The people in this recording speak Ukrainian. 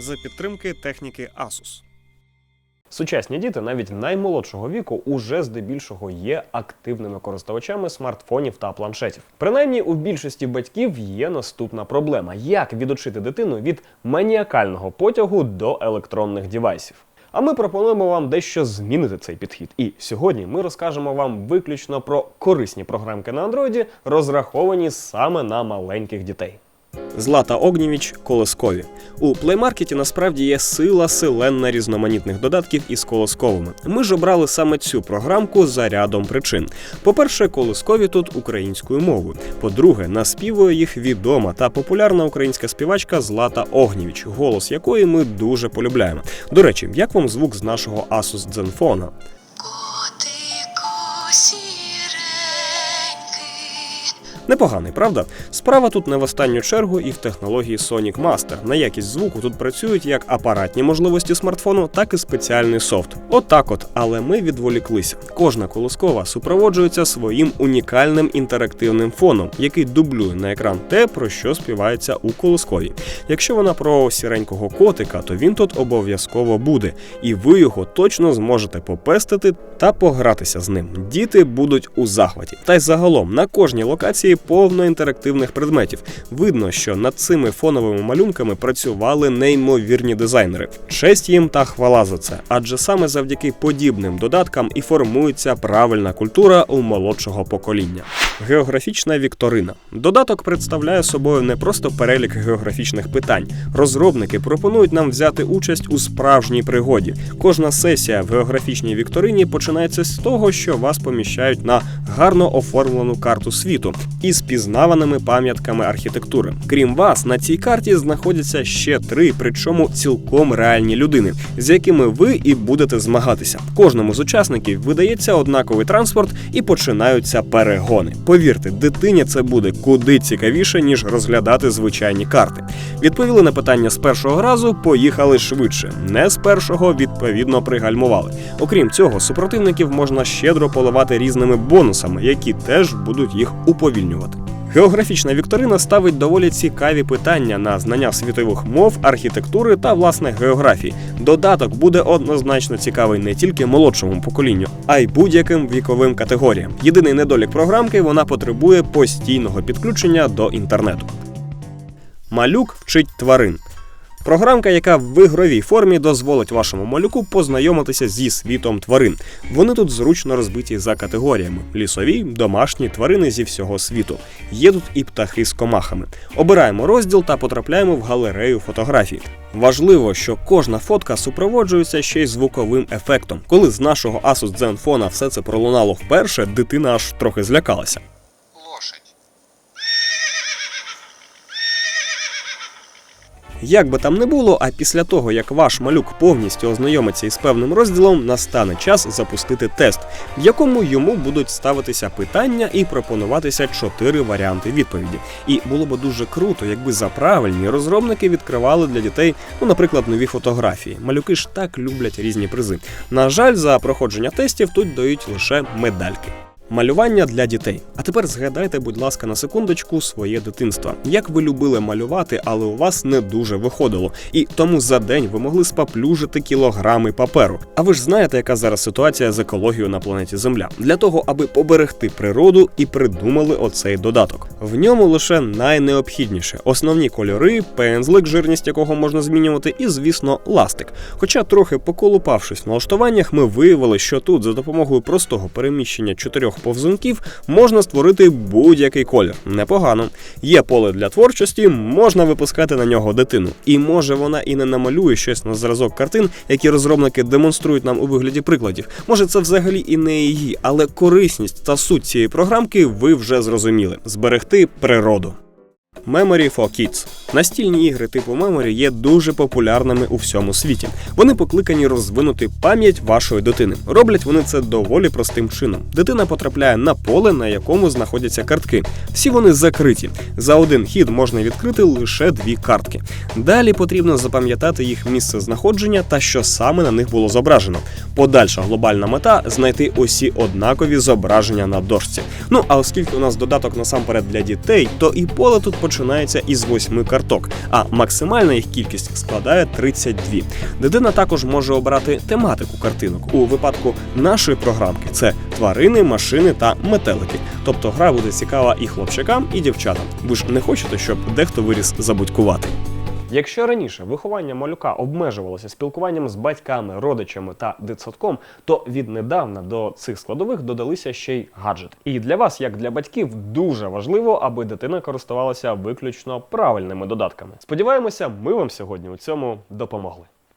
за підтримки техніки Asus. Сучасні діти навіть наймолодшого віку уже здебільшого є активними користувачами смартфонів та планшетів. Принаймні, у більшості батьків є наступна проблема: як відучити дитину від маніакального потягу до електронних дівайсів. А ми пропонуємо вам дещо змінити цей підхід. І сьогодні ми розкажемо вам виключно про корисні програмки на андроїді, розраховані саме на маленьких дітей. Злата Огнєвіч колоскові. У плеймаркеті насправді є сила селенна різноманітних додатків із колосковими. Ми ж обрали саме цю програмку за рядом причин. По-перше, колоскові тут українською мовою. По-друге, наспівує їх відома та популярна українська співачка Злата Огнєвіч, голос якої ми дуже полюбляємо. До речі, як вам звук з нашого Asus Zenfone? Непоганий, правда? Справа тут не в останню чергу і в технології Sonic Master. На якість звуку тут працюють як апаратні можливості смартфону, так і спеціальний софт. Отак от, але ми відволіклися. Кожна колоскова супроводжується своїм унікальним інтерактивним фоном, який дублює на екран те, про що співається у колоскові. Якщо вона про сіренького котика, то він тут обов'язково буде, і ви його точно зможете попестити та погратися з ним. Діти будуть у захваті. Та й загалом на кожній локації повно інтерактивних предметів. Видно, що над цими фоновими малюнками працювали неймовірні дизайнери. Честь їм та хвала за це, адже саме завдяки подібним додаткам і формується правильна культура у молодшого покоління. Географічна вікторина. Додаток представляє собою не просто перелік географічних питань. Розробники пропонують нам взяти участь у справжній пригоді. Кожна сесія в географічній вікторині починається з того, що вас поміщають на гарно оформлену карту світу із пізнаваними пам'ятками архітектури. Крім вас, на цій карті знаходяться ще три, причому цілком реальні людини, з якими ви і будете змагатися. Кожному з учасників видається однаковий транспорт і починаються перегони. Повірте, дитині це буде куди цікавіше, ніж розглядати звичайні карти. Відповіли на питання з першого разу, поїхали швидше. Не з першого відповідно пригальмували. Окрім цього, супротивників можна щедро поливати різними бонусами, які теж будуть їх уповільнювати. Географічна вікторина ставить доволі цікаві питання на знання світових мов, архітектури та власне географії. Додаток буде однозначно цікавий не тільки молодшому поколінню, а й будь-яким віковим категоріям. Єдиний недолік програмки вона потребує постійного підключення до інтернету. Малюк вчить тварин. Програмка, яка в ігровій формі дозволить вашому малюку познайомитися зі світом тварин. Вони тут зручно розбиті за категоріями: лісові, домашні, тварини зі всього світу. Є тут і птахи з комахами. Обираємо розділ та потрапляємо в галерею фотографій. Важливо, що кожна фотка супроводжується ще й звуковим ефектом. Коли з нашого Asus Zenfone все це пролунало вперше, дитина аж трохи злякалася. Як би там не було, а після того, як ваш малюк повністю ознайомиться із певним розділом, настане час запустити тест, в якому йому будуть ставитися питання і пропонуватися чотири варіанти відповіді. І було б дуже круто, якби за правильні розробники відкривали для дітей, ну, наприклад, нові фотографії. Малюки ж так люблять різні призи. На жаль, за проходження тестів тут дають лише медальки. Малювання для дітей. А тепер згадайте, будь ласка, на секундочку своє дитинство. Як ви любили малювати, але у вас не дуже виходило, і тому за день ви могли спаплюжити кілограми паперу. А ви ж знаєте, яка зараз ситуація з екологією на планеті Земля? Для того, аби поберегти природу, і придумали оцей додаток. В ньому лише найнеобхідніше: основні кольори, пензлик, жирність якого можна змінювати, і, звісно, ластик. Хоча трохи поколупавшись в налаштуваннях, ми виявили, що тут за допомогою простого переміщення чотирьох повзунків можна створити будь-який колір. Непогано. Є поле для творчості, можна випускати на нього дитину. І може вона і не намалює щось на зразок картин, які розробники демонструють нам у вигляді прикладів. Може, це взагалі і не її, але корисність та суть цієї програмки ви вже зрозуміли: зберегти природу. Memory for Kids. Настільні ігри типу Memory є дуже популярними у всьому світі. Вони покликані розвинути пам'ять вашої дитини. Роблять вони це доволі простим чином. Дитина потрапляє на поле, на якому знаходяться картки. Всі вони закриті. За один хід можна відкрити лише дві картки. Далі потрібно запам'ятати їх місце знаходження та що саме на них було зображено. Подальша глобальна мета знайти усі однакові зображення на дошці. Ну а оскільки у нас додаток насамперед для дітей, то і поле тут починається із восьми карток, а максимальна їх кількість складає 32. Дитина також може обрати тематику картинок. У випадку нашої програмки це тварини, машини та метелики. Тобто гра буде цікава і хлопчакам, і дівчатам. Ви ж не хочете, щоб дехто виріс забудькувати. Якщо раніше виховання малюка обмежувалося спілкуванням з батьками, родичами та дитсадком, то віднедавна до цих складових додалися ще й гаджети. І для вас, як для батьків, дуже важливо, аби дитина користувалася виключно правильними додатками. Сподіваємося, ми вам сьогодні у цьому допомогли.